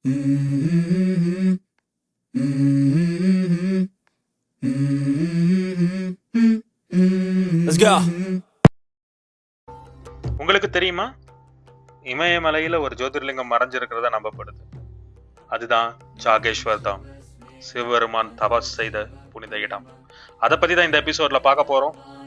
Let's go. உங்களுக்கு தெரியுமா? இமயமலையில ஒரு ஜோதிர்லிங்கம் மறைஞ்சிருக்கிறதா நம்பப்படுது. அதுதான் ஜாகேஸ்வர் தாம். சிவபெருமான் தபஸ் செய்த புனித இடம். அதை பத்தி தான் இந்த எபிசோட்ல பார்க்க போறோம்.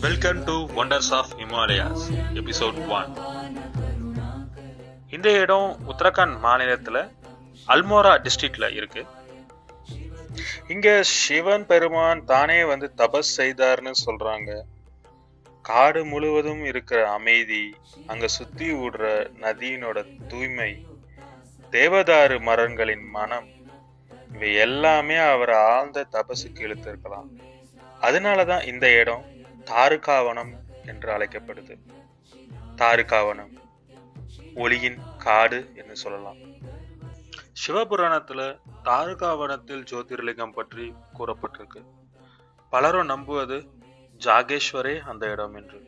Welcome to wonders of Himalayas episode one இந்த இடம் உத்தரகாண்ட் மாநிலத்துல அல்மோரா டிஸ்ட்ரிக்ட்ல இருக்கு. இங்க சிவன் பெருமான் தானே வந்து தபஸ் செய்தார்னு சொல்றாங்க. காடு முழுவதும் இருக்கிற அமைதி அங்க சுத்தி விடுற நதியினோட தூய்மை தேவதாரு மரங்களின் மனம் இவை எல்லாமே அவர் ஆழ்ந்த தபசுக்கு இழுத்திருக்கலாம். அதனாலதான் இந்த இடம் தாருகாவனம் என்று அழைக்கப்படுது. தாருகாவனம் ஒளியின் காடு என்று சொல்லலாம். சிவபுராணத்துல தாருகாவனத்தில் ஜோதிர்லிங்கம் பற்றி கூறப்பட்டிருக்கு. பலரும் நம்புவது ஜாகேஸ்வரே அந்த இடம் என்று.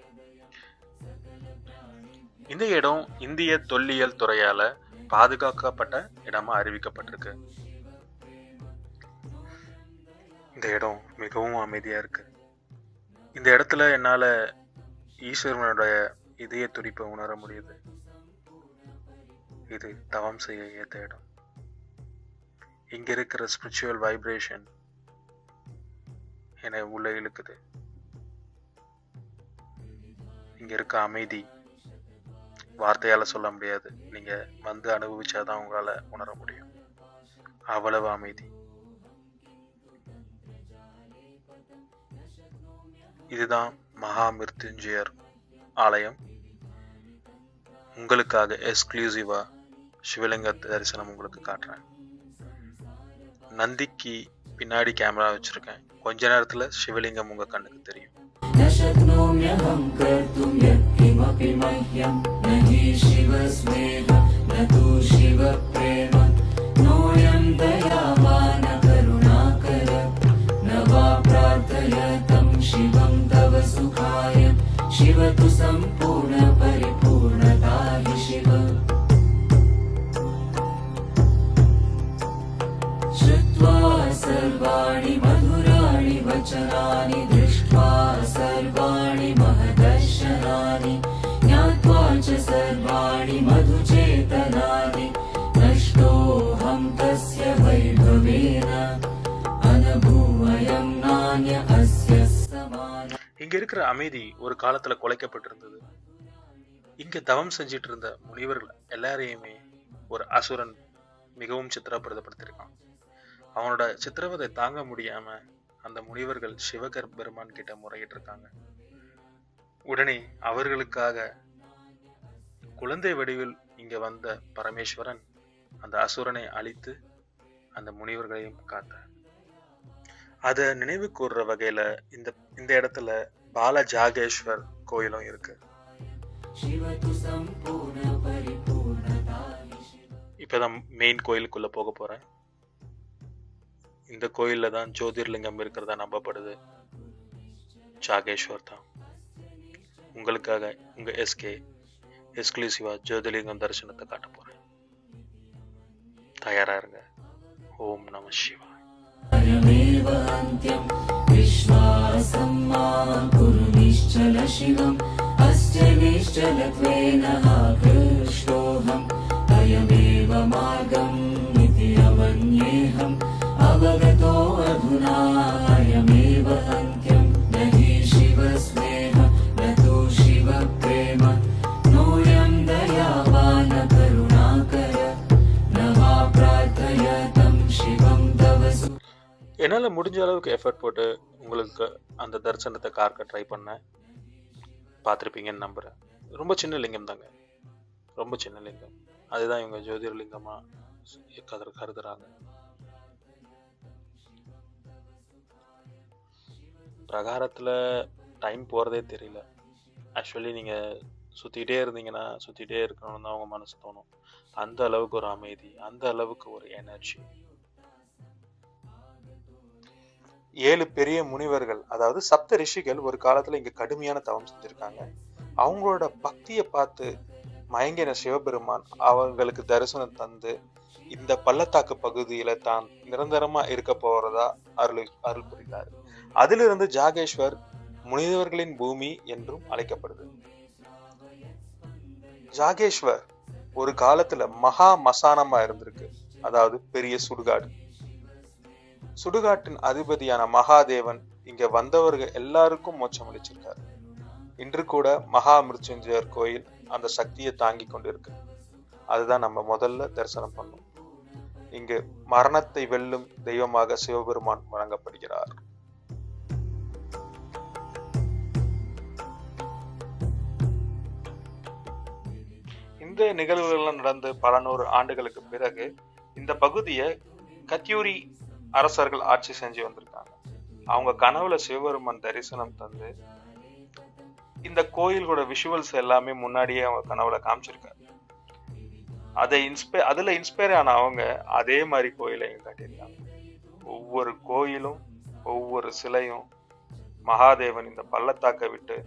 இந்த இடம் இந்திய தொல்லியல் துறையால பாதுகாக்கப்பட்ட இடமா அறிவிக்கப்பட்டிருக்கு. இந்த இடம் மிகவும் அமைதியா இருக்கு. இந்த இடத்துல என்னால ஈஸ்வரனுடைய இதய துடிப்பை உணர முடியுது. இது தவம் செய்ய ஏத்த இடம். இங்க இருக்கிற ஸ்பிரிச்சுவல் வைப்ரேஷன் என்னை உள்ள இழுக்குது. இங்க இருக்க அமைதி வார்த்தையால சொல்ல முடியாது. நீங்க வந்து அனுபவிச்சாதான் உங்களால உணர முடியும். அவ்வளவு அமைதி. இதுதான் மகா மிருத்யுஞ்சயர் ஆலயம். உங்களுக்காக எக்ஸ்க்ளூசிவா சிவலிங்க தரிசனம் உங்களுக்கு காட்டுறேன். நந்திக்கு பின்னாடி கேமரா வச்சிருக்கேன். கொஞ்ச நேரத்துல சிவலிங்கம் உங்க கண்ணுக்கு தெரியும். मधुराणि वचनानि दृष्ट्वा सर्वाणि महदर्शनानि ज्ञात्वा च सर्वाणि मधुचेतनानि नष्टोऽहं तस्य वैभवेन अनभूवयं नान्य अस्य समान இங்க இருக்கிற அமைதி ஒரு காலத்துல குலைக்கப்பட்டிருந்தது இங்க தவம் செஞ்சிட்டு இருந்த முனிவர்கள் எல்லாரையுமே ஒரு அசுரன் மிகவும் சித்திரப்படுத்தப்படுத்திருக்கான் அவனோட சித்திரவதை தாங்க முடியாம அந்த முனிவர்கள் சிவகர் பெருமான் கிட்ட முறையிட்டிருக்காங்க. உடனே அவர்களுக்காக குழந்தை வடிவில் இங்க வந்த பரமேஸ்வரன் அந்த அசுரனை அழித்து அந்த முனிவர்களையும் காத்தார். அதை நினைவு கூறுற வகையில இந்த இந்த இடத்துல பால ஜாகேஸ்வர் கோயிலும் இருக்கு. இப்பதான் மெயின் கோயிலுக்குள்ள போக போறேன். இந்த கோயில்ல தான் ஜோதிர்லிங்கம் இருக்கிறதா நம்பப்படுது ஜாகேஸ்வர் தான் உங்களுக்காக உங்க எஸ்கே எக்ஸ்க்ளூசிவா ஜோதிர்லிங்கம் தரிசனத்தை காட்ட போறேன் தயாரா இருங்க ஓம் நம சிவாய் अयमेव अन्त्यं विश्वासं मा कुरु निश्चल शिवम् अस्य निश्चलत्वेन अधुना अयमेव अन्त्यं न हि शिवस्नेह न तु शिवप्रेम नोऽयं दयावान करुणाकर न वा प्रार्थयतं शिवं तव सु என்னால முடிஞ்ச அளவுக்கு எஃபர்ட் போட்டு உங்களுக்கு அந்த தரிசனத்தை காக்க ட்ரை பண்ணேன் பார்த்துருப்பீங்கன்னு நம்புறேன் ரொம்ப சின்ன லிங்கம் தாங்க ரொம்ப சின்ன லிங்கம் அதுதான் இவங்க ஜோதிர்லிங்கமா கரு கருதுறாங்க பிரகாரத்தில் டைம் போகிறதே தெரியல. ஆக்சுவலி நீங்கள் சுற்றிக்கிட்டே இருந்தீங்கன்னா சுத்திட்டே இருக்கணும்னு தான் அவங்க மனசு தோணும். அந்த அளவுக்கு ஒரு அமைதி அந்த அளவுக்கு ஒரு எனர்ஜி ஏழு பெரிய முனிவர்கள் அதாவது சப்த ரிஷிகள் ஒரு காலத்தில் இங்கே கடுமையான தவம் செஞ்சிருக்காங்க. அவங்களோட பக்தியை பார்த்து மயங்கின சிவபெருமான் அவங்களுக்கு தரிசனம் தந்து இந்த பள்ளத்தாக்கு பகுதியில தான் நிரந்தரமா இருக்க போறதா அருள் அருள் புரிந்தார். அதிலிருந்து ஜாகேஸ்வர் முனிதவர்களின் பூமி என்றும் அழைக்கப்படுது. ஜாகேஸ்வர் ஒரு காலத்துல மகா மசானமா இருந்திருக்கு. அதாவது பெரிய சுடுகாடு. சுடுகாட்டின் அதிபதியான மகாதேவன் இங்க வந்தவர்கள் எல்லாருக்கும் மோட்சம் அளிச்சிருக்காரு. இன்று கூட மகா மிருத்யுஞ்சயர் கோயில் அந்த சக்தியை தாங்கி கொண்டிருக்கு. அதுதான் நம்ம முதல்ல தரிசனம் பண்ணோம். இங்கு மரணத்தை வெல்லும் தெய்வமாக சிவபெருமான் வழங்கப்படுகிறார் இந்த நிகழ்வுகள்லாம் நடந்து பல நூறு ஆண்டுகளுக்கு பிறகு இந்த பகுதியை கத்தியூரி அரசர்கள் ஆட்சி செஞ்சு வந்திருக்காங்க. அவங்க கனவுல சிவபெருமான் தரிசனம் தந்து இந்த கோயிலோட விஷுவல்ஸ் எல்லாமே முன்னாடியே அவங்க கனவுல காமிச்சிருக்காரு அதை இன்ஸ்பை அதுல இன்ஸ்பயர் ஆன அவங்க அதே மாதிரி கோயிலையும் கட்டியிருக்காங்க. ஒவ்வொரு கோயிலும் ஒவ்வொரு சிலையும் மகாதேவன் இந்த பள்ளத்தாக்கை விட்டு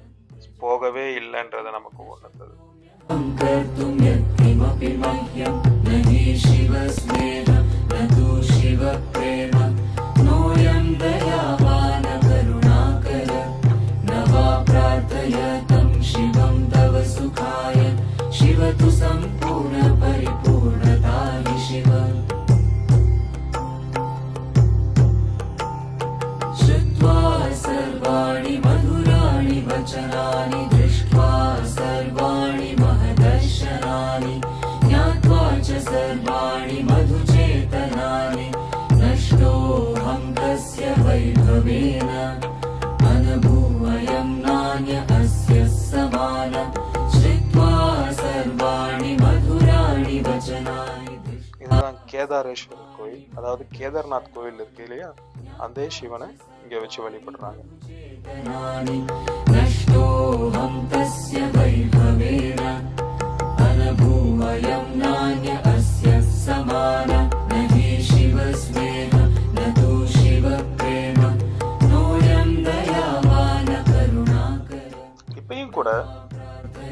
போகவே இல்லைன்றதை நமக்கு உணர்ந்தது. यत्किमपि मह्यं न हि शिवस्नेह न तु शिवप्रेम नोऽयं दयावान करुणाकर न वा प्रार्थयतं शिवं तव सुखाय। शिव तु सम्पूर्णपरिपूर्णता हि शिव। श्रुत्वा सर्वाणि मधुराणि वचनानि वैभवेन अनभूवयं नान्य अस्य समान श्रुत्वा सर्वाणि मधुराणि वचनानि दृष्ट्वा இதுதான் கேதாரேஸ்வரர் கோயில் அதாவது கேதார்நாத் கோயில் இருக்கு இல்லையா அதே சிவனை இங்க வச்சு வழிபடுறாங்க चेतनानि नष्टोऽहं तस्य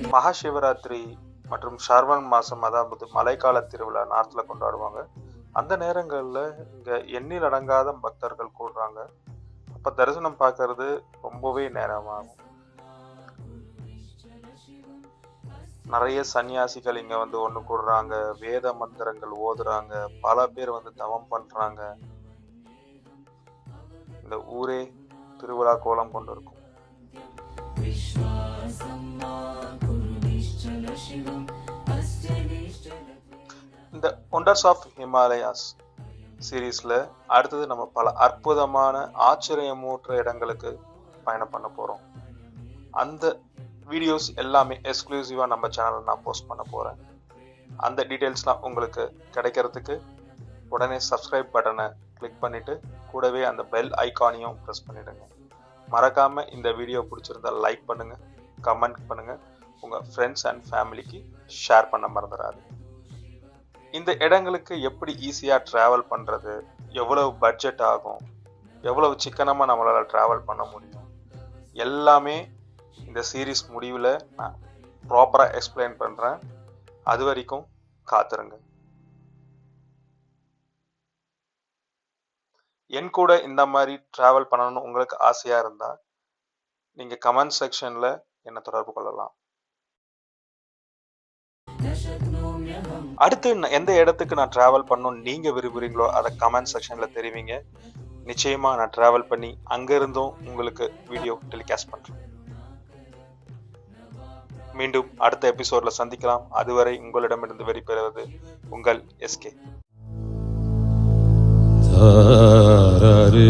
இப்பயும் மற்றும் ஷர்வன் மாதம் அதாவது மழைக்கால திருவிழா நார்த்தில் கொண்டாடுவாங்க. அந்த நேரங்களில் இங்கே எண்ணில் அடங்காத பக்தர்கள் கூடுறாங்க. அப்போ தரிசனம் பார்க்கறது ரொம்பவே நேரமாகும். நிறைய சன்னியாசிகள் இங்கே வந்து ஒன்று கூடுறாங்க வேத மந்திரங்கள் ஓதுறாங்க பல பேர் வந்து தவம் பண்ணுறாங்க. இந்த ஊரே திருவிழா கோலம் கொண்டு இருக்கும். இந்த ஒண்டர்ஸ் ஆஃப் ஹிமாலயாஸ் சீரீஸில் அடுத்தது நம்ம பல அற்புதமான ஆச்சரியமூற்ற இடங்களுக்கு பயணம் பண்ண போகிறோம் அந்த வீடியோஸ் எல்லாமே எக்ஸ்க்ளூசிவாக நம்ம சேனலில் நான் போஸ்ட் பண்ண போகிறேன் அந்த டீட்டெயில்ஸ்லாம் உங்களுக்கு கிடைக்கிறதுக்கு உடனே சப்ஸ்கிரைப் பட்டனை கிளிக் பண்ணிவிட்டு கூடவே அந்த பெல் ஐக்கானையும் ப்ரெஸ் பண்ணிவிடுங்க மறக்காமல் இந்த வீடியோ பிடிச்சிருந்தா லைக் பண்ணுங்கள் கமெண்ட் பண்ணுங்க. உங்க ஃப்ரெண்ட்ஸ் அண்ட் ஃபேமிலிக்கு ஷேர் பண்ண மறந்துடாது இந்த இடங்களுக்கு எப்படி ஈஸியாக ட்ராவல் பண்ணுறது எவ்வளவு பட்ஜெட் ஆகும்? எவ்வளவு சிக்கனமாக நம்மளால் ட்ராவல் பண்ண முடியும்? எல்லாமே இந்த சீரீஸ் முடிவில் நான் ப்ராப்பராக எக்ஸ்பிளைன் பண்ணுறேன் அது வரைக்கும் காத்துருங்க. என் கூட இந்த மாதிரி ட்ராவல் பண்ணணும்னு உங்களுக்கு ஆசையாக இருந்தால் நீங்கள் கமெண்ட் செக்ஷனில் என்னை தொடர்பு கொள்ளலாம். அடுத்து எந்த இடத்துக்கு நான் டிராவல் பண்ணணும்னு நீங்க விரும்புறீங்களோ அதை கமெண்ட் செக்ஷன்ல தெரிவிங்க. நிச்சயமா நான் டிராவல் பண்ணி அங்க இருந்தும் உங்களுக்கு வீடியோ டெலிகாஸ்ட் பண்றேன். மீண்டும் அடுத்த எபிசோட்ல சந்திக்கலாம். அதுவரை உங்களிடமிருந்து வெளிப்பெறுவது உங்கள் எஸ்கே தாரே